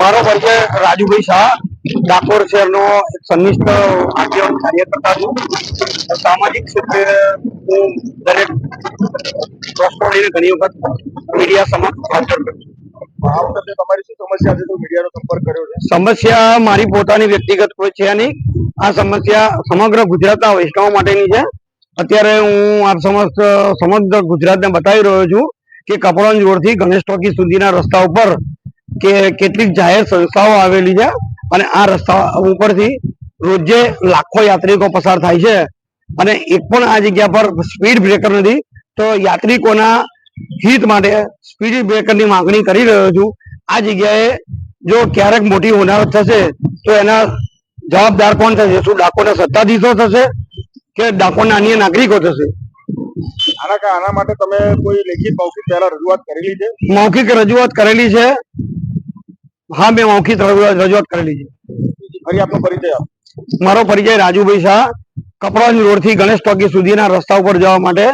મારો પરિચય રાજુભાઈ શાહ, ડાકોર શહેરનો એક સંનિષ્ઠ આગેવાન કાર્યકર્તા છું. સામાજિક ક્ષેત્રે હું દરેક લઈને ઘણી વખત મીડિયા સમક્ષ હાજર કરું સમસ્યા મારી પોતાની વ્યક્તિગત કોઈ છે નહીં. આ સમસ્યા સમગ્ર ગુજરાતના વૈષ્ણવ માટેની છે. અત્યારે હું આપ સમસ્ત, સમગ્ર ગુજરાતને બતાવી રહ્યો છું કે કપડવંજ રોડથી ગણેશ ટોકી સુધીના રસ્તા ઉપર કે કેટલીક જાહેર સંસ્થાઓ આવેલી છે અને આ રસ્તા ઉપરથી રોજે લાખો યાત્રિકો પસાર થાય છે. અને એક પણ આ જગ્યા પર સ્પીડ બ્રેકર નથી તો યાત્રિકોના હિત માટે સ્પીડ બ્રેકરની માંગણી કરી રહ્યો છું. આ જગ્યાએ જો ક્યારેક મોટી હોનારત થશે તો એના જવાબદાર કોણ થશે? શું ડાકોના સત્તાધીશો થશે કે ડાકોરના અન્ય નાગરિકો થશે? આના આના માટે તમે કોઈ લેખિત મૌખિક પહેલા રજૂઆત કરેલી છે? મૌખિક રજૂઆત કરેલી છે. હા મેં મૌખિક રજૂઆત કરેલી છે ફરી આપનો પરિચય મારો પરિચય રાજુભાઈ શાહ કપડવંજ રોડથી ગણેશ ટોકી સુધીના રસ્તા ઉપર જવા માટે.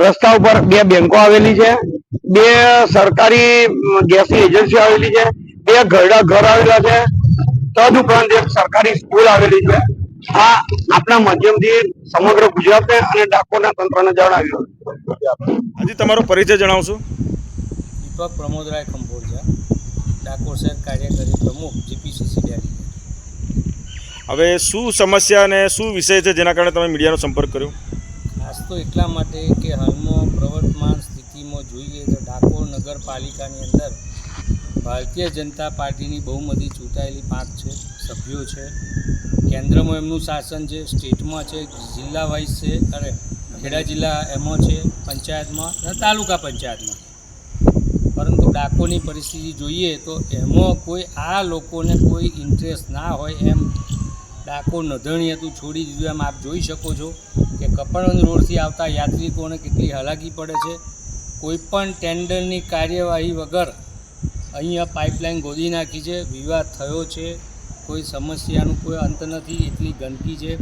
રસ્તા ઉપર બે બેંકો આવેલી છે બે સરકારી ગેસ ગેસની એજન્સી આવેલી છે બે ઘરડા ઘર આવેલા છે તદ ઉપરાંત એક સરકારી સ્કૂલ આવેલી છે. આ આપણા માધ્યમથી સમગ્ર ગુજરાતને અને ડાકોરના તંત્રને જણાવ્યું. હજી તમારો પરિચય જણાવશો? દીપક પ્રમોદરાય કંબોડિયા ડાકોર શહેર કાર્યકારી પ્રમુખ જીપીસીસી ડેરી. હવે શું સમસ્યા અને શું વિષય છે જેના કારણે તમે મીડિયાનો સંપર્ક કર્યો? ખાસ તો એટલા માટે કે હાલમાં પ્રવર્તમાન સ્થિતિમાં જોઈએ તો ડાકોર નગરપાલિકાની અંદર ભારતીય જનતા પાર્ટીની બહુમતી ચૂંટાયેલી પાંચ છે સભ્યો છે. કેન્દ્રમાં એમનું શાસન છે સ્ટેટમાં છે જિલ્લા વાઇઝ છે અને ખેડા જિલ્લા એમાં છે પંચાયતમાં અને તાલુકા પંચાયતમાં. પરંતુ ડાકોની પરિસ્થિતિ જોઈએ તો એમાં કોઈ આ લોકોને કોઈ ઇન્ટરેસ્ટ ના હોય એમ ડાકો નધણી હતું, છોડી દીધું એમ આપ જોઈ શકો છો કે કપડવંજ રોડથી આવતા યાત્રિકોને કેટલી હાલાકી પડે છે. કોઈપણ ટેન્ડરની કાર્યવાહી વગર અહીંયા પાઇપલાઇન ગોદી નાખી છે, વિવાદ થયો છે, કોઈ સમસ્યાનું કોઈ અંત નથી, એટલી ગંદકી છે.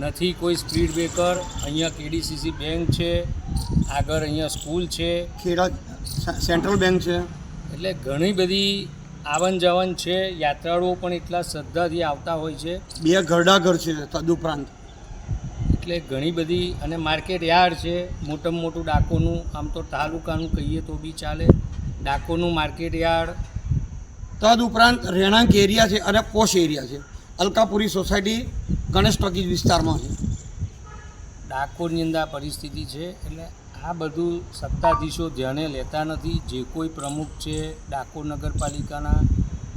નથી કોઈ સ્પીડ બ્રેકર, અહીંયા કેડીસીસી બેંક છે, આગળ અહીંયા સ્કૂલ છે. ખેડા સેન્ટ્રલ બેંક છે. એટલે ઘણી બધી આવન જાવન છે યાત્રાળુઓ પણ એટલા શ્રદ્ધાથી આવતા હોય છે. બે ઘરડા ઘર છે તદુપરાંત એટલે ઘણી બધી અને માર્કેટ યાર્ડ છે મોટામાં મોટું ડાકોનું આમ તો તાલુકાનું કહીએ તો બી ચાલે. ડાકોનું માર્કેટ યાર્ડ. તદુપરાંત રહેણાંક એરિયા છે અને પોશ એરિયા છે. અલકાપુરી સોસાયટી ગણેશ ટોકીજ વિસ્તારમાં છે. ડાકોરની અંદર આ પરિસ્થિતિ છે એટલે આ બધું સત્તાધીશો ધ્યાને લેતા નથી, જે કોઈ પ્રમુખ છે ડાકોર નગરપાલિકાના,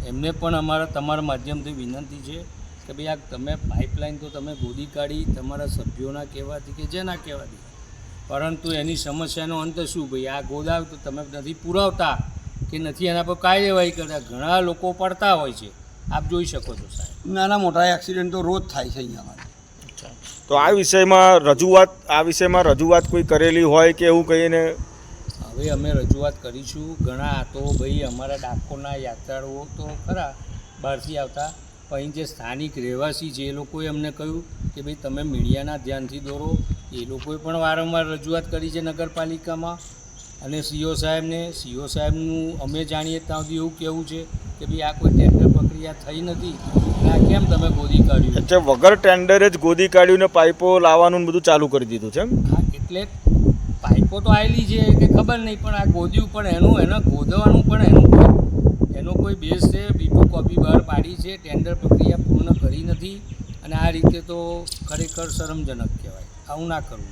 એમને પણ અમારા, તમારા માધ્યમથી વિનંતી છે કે ભાઈ, આ તમે પાઇપલાઇન તો તમે ગોદી કાઢી, તમારા સભ્યોના કહેવાથી કે જેના કહેવાથી. પરંતુ એની સમસ્યાનો અંત શું? ભાઈ, આ ગોદાવ તો તમે નથી પુરાવતા કે નથી એના પર કાર્યવાહી કરતા? ઘણા લોકો પડતા હોય છે. આપ જોઈ શકો છો, સાહેબ. નાના મોટા એક્સિડન્ટ તો રોજ થાય છે અહીંયા તો આ વિષયમાં રજૂઆત, આ વિષયમાં રજૂઆત કોઈ કરેલી હોય કે એવું કહીને હવે અમે રજૂઆત કરીશું. ઘણા તો ભાઈ અમારા ડાકોરના યાત્રાળુઓ તો ખરા બહારથી આવતા. અહીં જે સ્થાનિક રહેવાસી છે એ લોકોએ અમને કહ્યું કે ભાઈ તમે મીડિયાના ધ્યાનથી દોરો. એ લોકોએ પણ વારંવાર રજૂઆત કરી છે નગરપાલિકામાં. અને સીઓ સાહેબને સીઓ સાહેબનું અમે જાણીએ ત્યાં સુધી એવું કહેવું છે કે ભાઈ આ કોઈ ટેન્ડર પ્રક્રિયા થઈ નથી. આ કેમ તમે ગોદી કાઢ્યું? એટલે વગર ટેન્ડરે જ ગોદી કાઢ્યું ને પાઇપો લાવવાનું બધું ચાલુ કરી દીધું છે હા એટલે પાઇપો તો આવેલી છે કે ખબર નહીં પણ આ ગોદ્યું પણ એનું એને ગોદવાનું પણ એનું એનો કોઈ બેઝ છે બીપો કોપી બહાર પાડી છે ટેન્ડર પ્રક્રિયા પૂર્ણ કરી નથી. અને આ રીતે તો ખરેખર શરમજનક કહેવાય. આવું ના કરવું